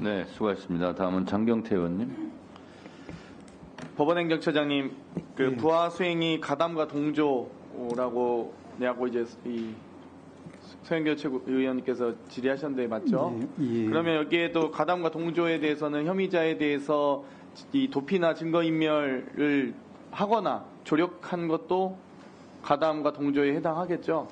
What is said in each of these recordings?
네, 수고하셨습니다. 다음은 장경태 의원님. 법원행정처장님, 그 예. 부하 수행이 가담과 동조라고 냐고 이제 이 서영교 최고위원님께서 질의하셨는데 맞죠? 예, 예. 그러면 여기에도 가담과 동조에 대해서는 혐의자에 대해서 이 도피나 증거인멸을 하거나 조력한 것도 가담과 동조에 해당하겠죠?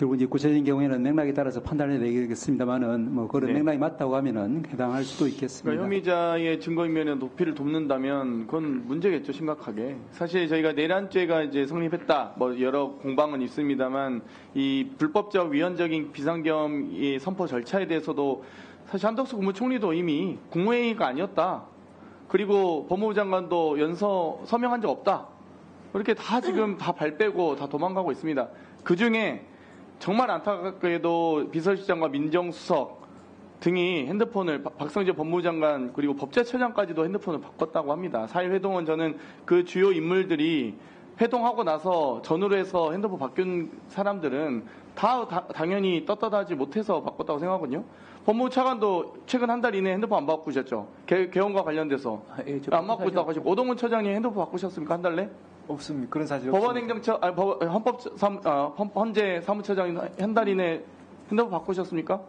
결국 이제 구체적인 경우에는 맥락에 따라서 판단해야 되겠습니다만은 뭐 그런 네. 맥락이 맞다고 하면은 해당할 수도 그러니까 있겠습니다. 혐의자의 증거인멸에 도피를 돕는다면 그건 문제겠죠 심각하게 사실 저희가 내란죄가 이제 성립했다 뭐 여러 공방은 있습니다만 이 불법적 위헌적인 비상겸의 선포 절차에 대해서도 사실 한덕수 국무총리도 이미 국무회의가 아니었다 그리고 법무부 장관도 연서 서명한 적 없다 이렇게 다 지금 다 발 빼고 다 도망가고 있습니다 그 중에 정말 안타깝게도 비서실장과 민정수석 등이 핸드폰을 박- 박성재 법무부 장관 그리고 법제처장까지도 핸드폰을 바꿨다고 합니다. 사회회동은 저는 그 주요 인물들이 회동하고 나서 전후로 해서 핸드폰 바뀐 사람들은 다, 다- 당연히 떳떳하지 못해서 바꿨다고 생각하거든요. 법무부 차관도 최근 한 달 이내에 핸드폰 안 바꾸셨죠? 개, 개헌과 관련돼서 아, 예, 저안 바꾸셨다고 하시고 오동훈 처장님 핸드폰 바꾸셨습니까 한 달 내? 없습니다. 그런 사실. 법원행정처 아니 법, 헌법 사무, 아, 헌- 헌재 사무처장님 한달 이내 핸드폰 바꾸셨습니까?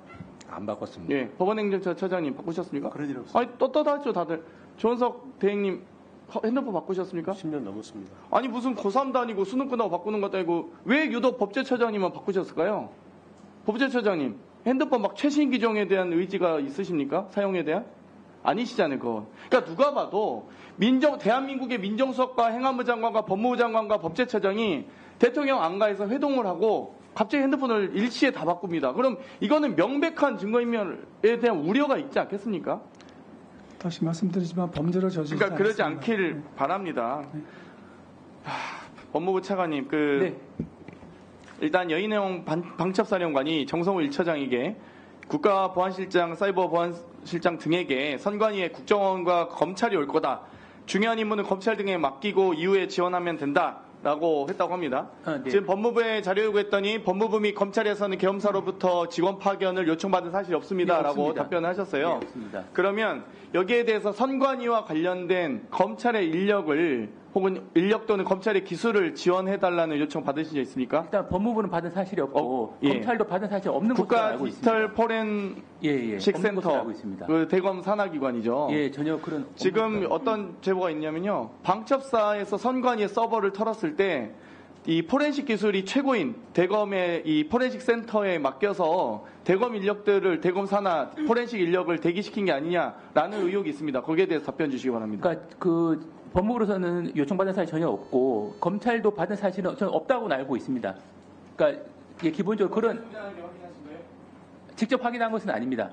안 바꿨습니다. 예, 법원행정처 처장님 바꾸셨습니까? 그런 일 없습니다. 아니 떳떳하죠 다들. 조원석 대행님 허- 핸드폰 바꾸셨습니까? 10년 넘었습니다. 아니 무슨 고3도 아니고 수능 끝나고 바꾸는 것도 아니고 왜 유독 법제처장님만 바꾸셨을까요? 법제처장님 핸드폰 막 최신 기종에 대한 의지가 있으십니까? 사용에 대한? 아니시잖아요, 그거. 그러니까 누가 봐도 민정 대한민국의 민정수석과 행안부 장관과 법무부 장관과 법제처장이 대통령 안가에서 회동을 하고 갑자기 핸드폰을 일시에 다 바꿉니다. 그럼 이거는 명백한 증거인멸에 대한 우려가 있지 않겠습니까? 다시 말씀드리지만 범죄를 저지르지 그러니까 그러지 않았습니다. 않길 바랍니다. 하, 법무부 차관님, 그 네. 일단 여인영 방- 방첩사령관이 정성호 1처장에게 국가보안실장, 사이버보안실장 등에게 선관위의 국정원과 검찰이 올 거다. 중요한 임무는 검찰 등에 맡기고 이후에 지원하면 된다. 라고 했다고 합니다. 아, 네. 지금 법무부에 자료 요구했더니 법무부 및 검찰에서는 계엄사로부터 직원 파견을 요청받은 사실이 없습니다. 네, 라고. 답변을 하셨어요. 네. 그러면 여기에 대해서 선관위와 관련된 검찰의 인력을 혹은 인력 또는 검찰의 기술을 지원해달라는 요청 받으신 적 있습니까? 일단 법무부는 받은 사실이 없고 어, 예. 검찰도 받은 사실이 없는 것으로 국가 알고 디지털 있습니다. 포렌식 예, 예. 것으로 센터, 알고 있습니다. 그 대검 산하기관이죠. 예, 전혀 그런 지금 어떤 제보가 있냐면요. 방첩사에서 선관위의 서버를 털었을 때 이 포렌식 기술이 최고인 대검의 이 포렌식 센터에 맡겨서 대검 인력들을 대검 산하 포렌식 인력을 대기시킨 게 아니냐라는 의혹이 있습니다. 거기에 대해서 답변 주시기 바랍니다. 그러니까 그 법무부로서는 요청받은 사실 전혀 없고 검찰도 받은 사실은 저는 없다고 알고 있습니다. 그러니까 이게 기본적으로 그런 직접 확인한 것은 아닙니다.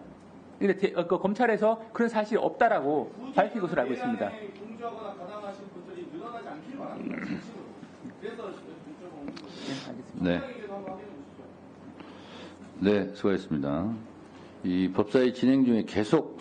근데 대- 어, 그 검찰에서 그런 사실이 없다라고 밝힌 것으로 알고 있습니다. 공주하거나 가담하신 분들이 늘어나지 않기를 바랍니다. 그래서 네, 알겠습니다. 네. 네, 수고하셨습니다. 이 법사위 진행 중에 계속 속